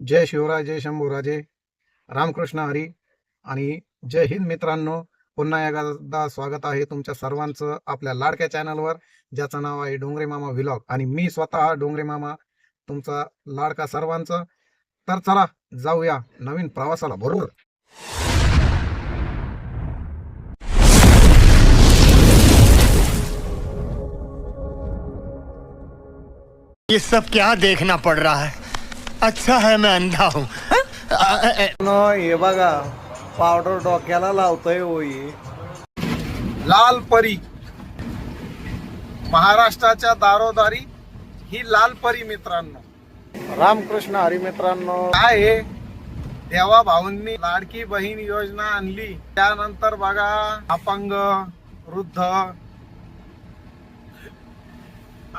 जय शिवराय जय शंभूराजे रामकृष्ण हरी. आणि जय हिंद मित्रांनो पुन्हा एकदा स्वागत आहे तुमच्या सर्वांचं आपल्या लाडक्या चॅनलवर ज्याचं नाव आहे डोंगरे मामा व्हिलॉग. आणि मी स्वतः डोंगरे मामा तुमचा लाडका सर्वांचा. तर चला जाऊया नवीन प्रवासाला. बरोबर? ये सब क्या देखना पड़ रहा है? अच्छा है मैं अंधा हूँ। न हे बघा पावडर डोक्याला लावतोय होई लाल परी. महाराष्ट्राच्या दारोदारी ही लाल परी मित्रांनो. रामकृष्ण हरी मित्रांनो. काय आहे देवा भाऊंनी लाडकी बहीण योजना आणली. त्यानंतर बघा अपंग वृद्ध.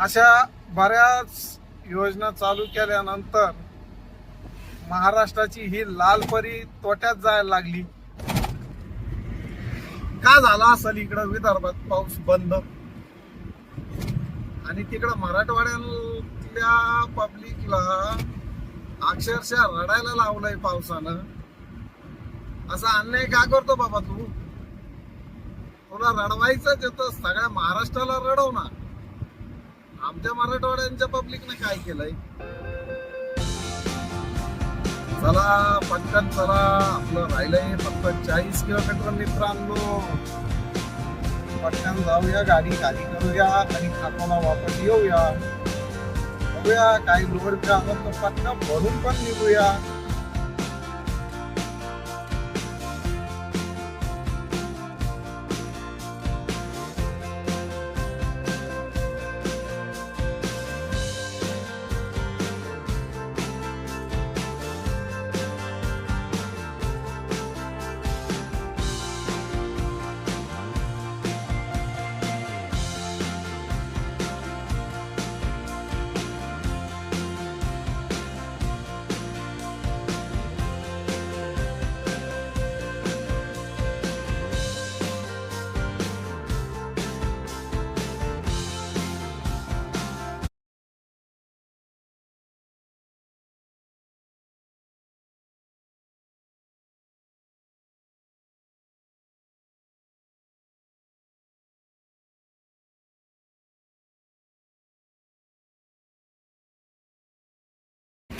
अशा बऱ्याच योजना चालू केल्यानंतर महाराष्ट्राची ही लाल परी तोट्यात जायला लागली. का झाला असेल इकडं विदर्भात पाऊस बंद? आणि तिकडं मराठवाड्यातल्या पब्लिकला अक्षरशः रडायला लावलंय पावसानं. असा अन्याय का करतो बाबा तू? तुला रडवायचंच येतं सगळ्या महाराष्ट्राला रडव ना. आमच्या मराठवाड्यांच्या पब्लिकने काय केलंय? चला पटकन चला. आपलं राहिलंय फक्त चाळीस किलोमीटर मित्रांनो. पटकन जाऊया गाडी गाडी करूया आणि खाताना वापस येऊया. बघूया काही लोड आलं तर पटकन भरून पण निघूया.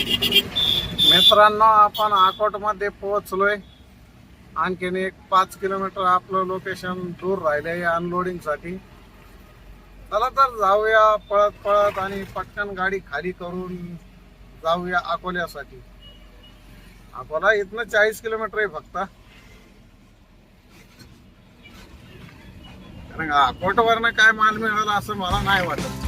मित्रांनो आपण आकोटमध्ये पोहोचलोय. आणखीन एक पाच किलोमीटर आपलं लोकेशन दूर राहिले अनलोडिंगसाठी चला तर जाऊया पळत पळत आणि पटकन गाडी खाली करून जाऊया अकोल्यासाठी. अकोला इथनं चाळीस किलोमीटर आहे फक्त. कारण अकोटवरनं काय माल मिळाला असं मला नाही वाटत.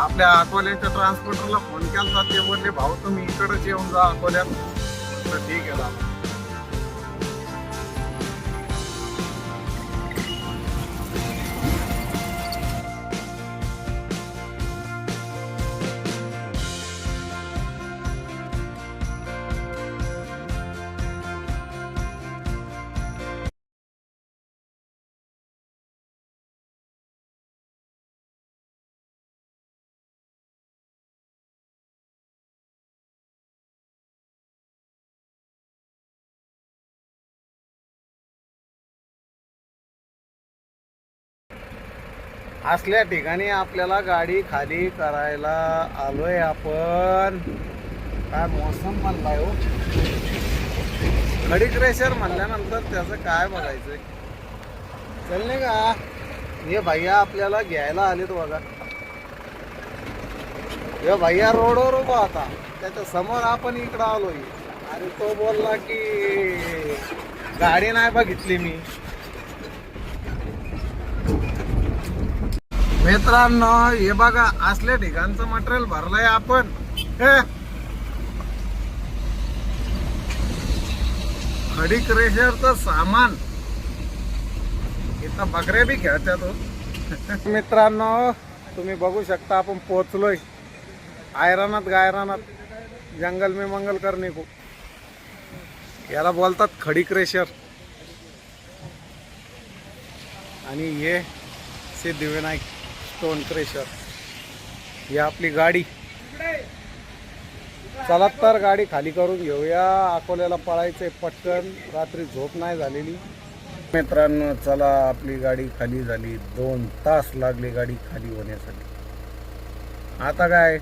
आपल्या अकोल्याच्या ट्रान्सपोर्टरला फोन केला ते म्हणले भाऊ तुम्ही इकडंच येऊन जा अकोल्यात. ठीक आहे असल्या ठिकाणी आपल्याला गाडी खाली करायला आलोय आपण. काय मोसम म्हणलाय हो? खडी क्रेशर म्हणल्यानंतर त्याचं काय बघायचंय? चल नाही का? हे भैया आपल्याला घ्यायला आलेत बघा. हे भैया रोडवर उभा होता. त्याच्यासमोर आपण इकडं आलोय. आणि तो बोलला की गाडी नाही बघितली मी. मित्रांनो हे बघा असल्या ठिकाणचं मटेरियल भरलंय आपण. हे. खडी क्रेशरचं सामान. इथं बकऱ्या बी खेळतात हो. मित्रांनो तुम्ही बघू शकता आपण पोचलोय आयरानात गायरानात. जंगल मी मंगल करणे को याला बोलतात खडी क्रेशर आणि हे सिद्धिविनायक. स्टोन क्रेशर ही आपली गाडी. चला तर गाडी खाली करून घेऊया. अकोल्याला पळायचंय पटकन. रात्री झोप नाही झालेली. मित्रांनो चला आपली गाडी खाली झाली. दोन तास लागले गाडी खाली होण्यासाठी. आता काय?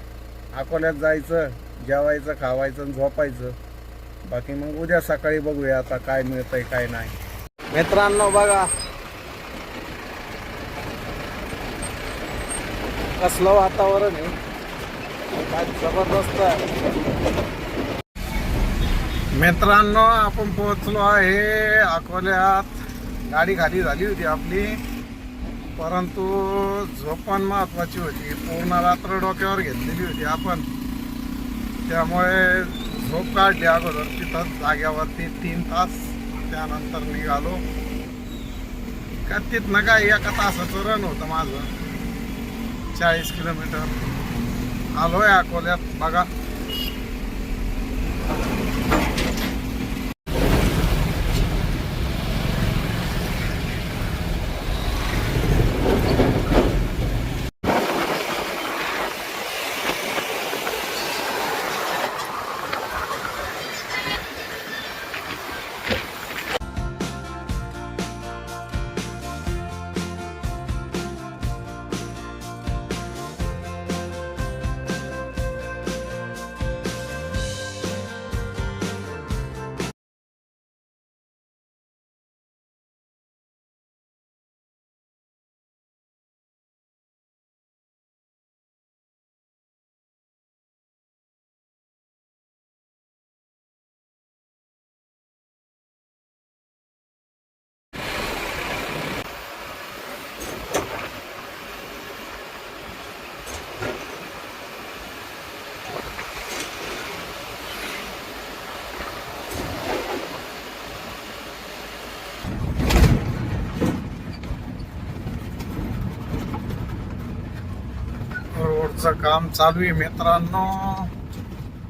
अकोल्यात जायचं जेवायचं खावायचं आणि झोपायचं. बाकी मग उद्या सकाळी बघूया आता काय मिळतंय काय नाही. मित्रांनो बघा. कसलं वातावरण आहे. काय जबरदस्त आहे. मित्रांनो आपण पोहोचलो आहे अकोल्यात. गाडी खाली झाली होती आपली. परंतु झोप पण महत्वाची होती. पूर्ण रात्र डोक्यावर घेतलेली होती आपण. त्यामुळे झोप काढली अगोदर. तिथंच जाग्यावरती तीन तास. त्यानंतर निघालो. का तिथनं काय एका तासाचं रन होतं माझं. चाळीस किलोमीटर. आलोय अकोल्यात. बघा. रोडचं काम चालू आहे मित्रांनो.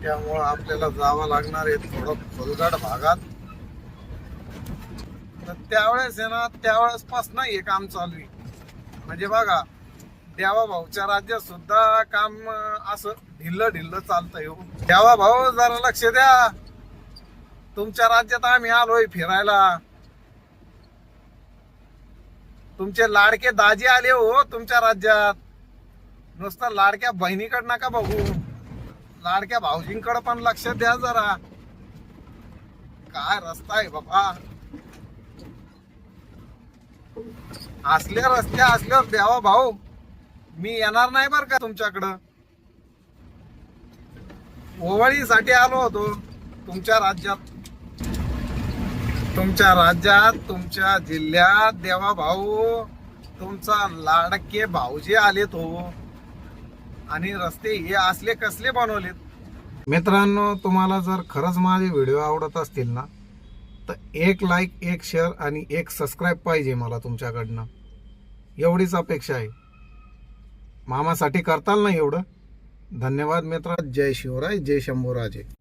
त्यामुळं आपल्याला जावं लागणार आहे थोडं खोलगड भागात. तर त्यावेळेस आहे ना त्यावेळेस पासून हे काम चालू आहे. म्हणजे बघा देवा भाऊच्या राज्यात सुद्धा काम असं ढिल्ल ढिल्ल चालतंय हो. देवा भाऊ जरा लक्ष द्या. तुमच्या राज्यात आम्ही आलोय फिरायला. तुमचे लाडके दाजी आले हो तुमच्या राज्यात. नुसतं लाडक्या बहिणीकडे नका बघू. लाडक्या भाऊजींकडे पण लक्ष द्या जरा. काय रस्ता आहे बाबा. असल्या रस्त्या असल्यावर द्यावा भाऊ. मी येणार नाही बर का तुमच्याकडं. ओवळीसाठी आलो होतो तुमच्या राज्यात. तुमच्या राज्यात तुमच्या जिल्ह्यात देवा भाऊ. तुमचा लाडके भाऊजी आलेत हो. आणि रस्ते हे असले कसले बनवलेत? मित्रांनो तुम्हाला जर खरंच माझे व्हिडिओ आवडत असतील ना तर एक लाईक एक शेअर आणि एक सबस्क्राईब पाहिजे मला तुमच्याकडनं. एवढीच अपेक्षा आहे. मामासाठी करताल ना एवढं? धन्यवाद मित्र. जय शिवराय जय शंभूराजे.